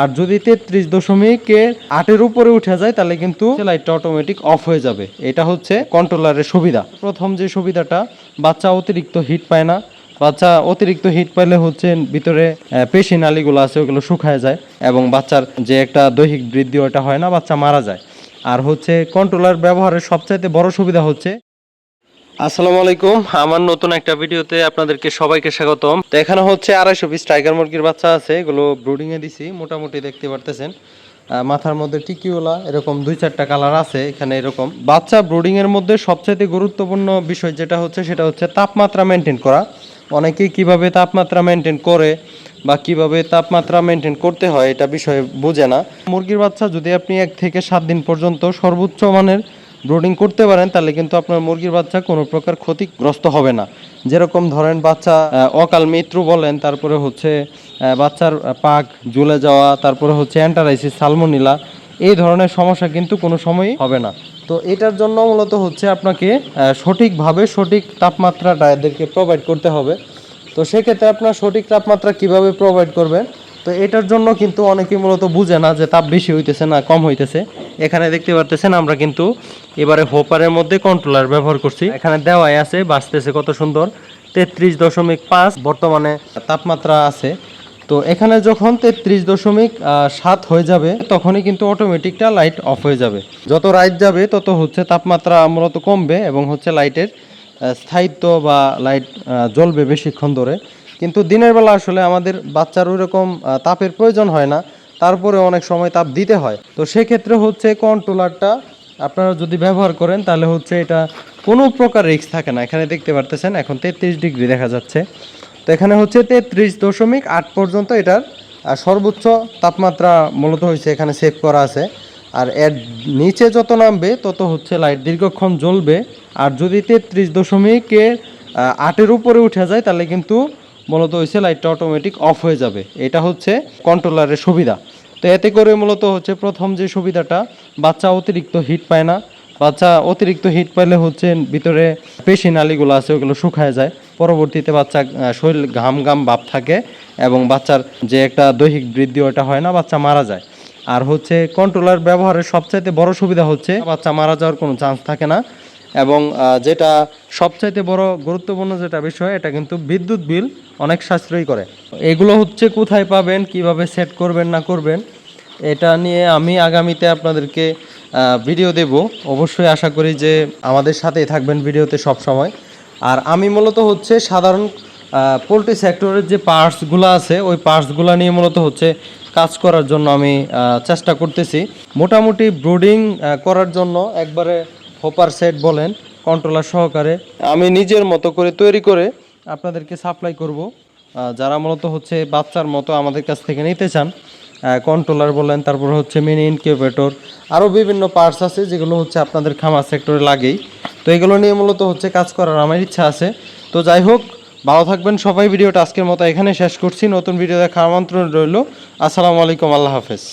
আর যদি তেত্রিশ দশমিকের আটের উপরে উঠে যায়, তাহলে কিন্তু লাইটটা অটোমেটিক অফ হয়ে যাবে। এটা হচ্ছে কন্ট্রোলারের সুবিধা। প্রথম যে সুবিধাটা, বাচ্চা অতিরিক্ত হিট পায় না। বাচ্চা অতিরিক্ত হিট পাইলে হচ্ছে ভিতরে পেশি নালীগুলো আছে, ওগুলো শুকায় যায় এবং বাচ্চার যে একটা দৈহিক বৃদ্ধি, ওটা হয় না, বাচ্চা মারা যায়। আর হচ্ছে কন্ট্রোলার ব্যবহারের সবচাইতে বড় সুবিধা হচ্ছে আসসালামু আলাইকুম। আমার নতুন একটা ভিডিওতে আপনাদেরকে সবাইকে স্বাগতম। তো এখানে হচ্ছে আড়াইশো পিস টাইগার মুরগির বাচ্চা আছে, এগুলো ব্রুডিং এ দিছি, মোটামুটি দেখতে পারতেছেন। মাথার মধ্যে টিকিওলা, এরকম দুই চারটা কালার আছে এখানে এরকম। বাচ্চা ব্রুডিং এর মধ্যে সবচাইতে গুরুত্বপূর্ণ বিষয় যেটা হচ্ছে, সেটা হচ্ছে তাপমাত্রা মেনটেন করা। অনেকেই কীভাবে তাপমাত্রা মেনটেন করে বা কীভাবে তাপমাত্রা মেনটেন করতে হয়, এটা বিষয়ে বোঝে না। মুরগির বাচ্চা যদি আপনি এক থেকে সাত দিন পর্যন্ত সর্বোচ্চ মানের ব্রোডিং করতে পারেন, তাহলে কিন্তু আপনার মুরগির বাচ্চা কোনো প্রকার ক্ষতিগ্রস্ত হবে না। যেরকম ধরেন বাচ্চা অকাল মৃত্যু বলেন, তারপরে হচ্ছে বাচ্চার পাক ঝুলে যাওয়া, তারপরে হচ্ছে অ্যান্টারাইসিস, সালমোনিলা, এই ধরনের সমস্যা কিন্তু কোনো সময়ই হবে না। তো এটার জন্য মূলত হচ্ছে আপনাকে সঠিকভাবে সঠিক তাপমাত্রাটা এদেরকে প্রোভাইড করতে হবে। তো সেক্ষেত্রে আপনার সঠিক তাপমাত্রা কীভাবে প্রোভাইড করবেন? তো এটার জন্য কিন্তু অনেকেই মূলত বুঝে না যে তাপ বেশি হইতেছে না কম হইতেছে। এখানে দেখতে পারতেছেন আমরা কিন্তু এবারে হোপারের মধ্যে কন্ট্রোলার ব্যবহার করছি। এখানে দেওয়াই আছে, বাঁচতেছে কত সুন্দর। তেত্রিশ দশমিক পাঁচ, বর্তমানে তাপমাত্রা আছে। তো এখানে যখন তেত্রিশ দশমিক সাত হয়ে যাবে, তখনই কিন্তু অটোমেটিকটা লাইট অফ হয়ে যাবে। যত রাইট যাবে, তত হচ্ছে তাপমাত্রা মূলত কমবে এবং হচ্ছে লাইটের স্থায়িত্ব বা লাইট জ্বলবে বেশিক্ষণ ধরে। কিন্তু দিনের বেলা আসলে আমাদের বাচ্চার ওই রকম তাপের প্রয়োজন হয় না তারপরে অনেক সময় তাপ দিতে হয়। তো সেক্ষেত্রে হচ্ছে কন্ট্রোলারটা আপনারা যদি ব্যবহার করেন, তাহলে হচ্ছে এটা কোনো প্রকার রিস্ক থাকে না। এখানে দেখতে পারতেছেন, এখন তেত্রিশ ডিগ্রি দেখা যাচ্ছে। তো এখানে হচ্ছে তেত্রিশ দশমিক আট পর্যন্ত এটার সর্বোচ্চ তাপমাত্রা মূলত হয়েছে এখানে সেভ করা আছে। আর এর নিচে যত নামবে, তত হচ্ছে লাইট দীর্ঘক্ষণ জ্বলবে। আর যদি তেত্রিশ দশমিকের আটের উপরে উঠে যায়, তাহলে কিন্তু মূলত হচ্ছে লাইটটা অটোমেটিক অফ হয়ে যাবে। এটা হচ্ছে কন্ট্রোলারের সুবিধা। তো এতে করে মূলত হচ্ছে প্রথম যে সুবিধাটা, বাচ্চা অতিরিক্ত হিট পায় না। বাচ্চা অতিরিক্ত হিট পাইলে হচ্ছে ভিতরে পেশি নালীগুলো আছে, ওগুলো শুকায় যায়। পরবর্তীতে বাচ্চা শরীর ঘাম ঘাম ভাব থাকে এবং বাচ্চার যে একটা দৈহিক বৃদ্ধি, ওটা হয় না, বাচ্চা মারা যায়। আর হচ্ছে কন্ট্রোলার ব্যবহারের সবচাইতে বড় সুবিধা হচ্ছে, বাচ্চা মারা যাওয়ার কোনো চান্স থাকে না। এবং যেটা সবচাইতে বড় গুরুত্বপূর্ণ যেটা বিষয়, এটা কিন্তু বিদ্যুৎ বিল অনেক সাশ্রয়ী করে। এগুলো হচ্ছে কোথায় পাবেন, কীভাবে সেট করবেন, না করবেন, এটা নিয়ে আমি আগামীতে আপনাদেরকে ভিডিও দেব। অবশ্যই আশা করি যে আমাদের সাথেই থাকবেন ভিডিওতে সব সময়। আর আমি মূলত হচ্ছে সাধারণ পোলট্রি সেক্টরের যে পার্টসগুলো আছে, ওই পার্টসগুলো নিয়ে মূলত হচ্ছে কাজ করার জন্য আমি চেষ্টা করতেছি। মোটামুটি ব্রুডিং করার জন্য একবারে হোপার সেট বলেন কন্ট্রোলার সহকারে। আমি নিজের মতো করে তৈরি করে আপনাদেরকে সাপ্লাই করব। যারা মূলত হচ্ছে বাচ্চার মতো আমাদের কাছ থেকে নিতে চান কন্ট্রোলার বলেন তারপর হচ্ছে মিনি ইনকিউবেটর আরও বিভিন্ন পার্টস আছে যেগুলো হচ্ছে আপনাদের খামার সেক্টরে লাগেই। তো এগুলো নিয়ে মূলত হচ্ছে কাজ করার আমার ইচ্ছা আছে। তো যাই হোক ভালো থাকবেন সবাই ভিডিওটা আজকের মতো এখানে শেষ করছি। নতুন ভিডিও দেখার আমন্ত্রণ রইল। আসসালামু আলাইকুম আল্লাহ হাফেজ।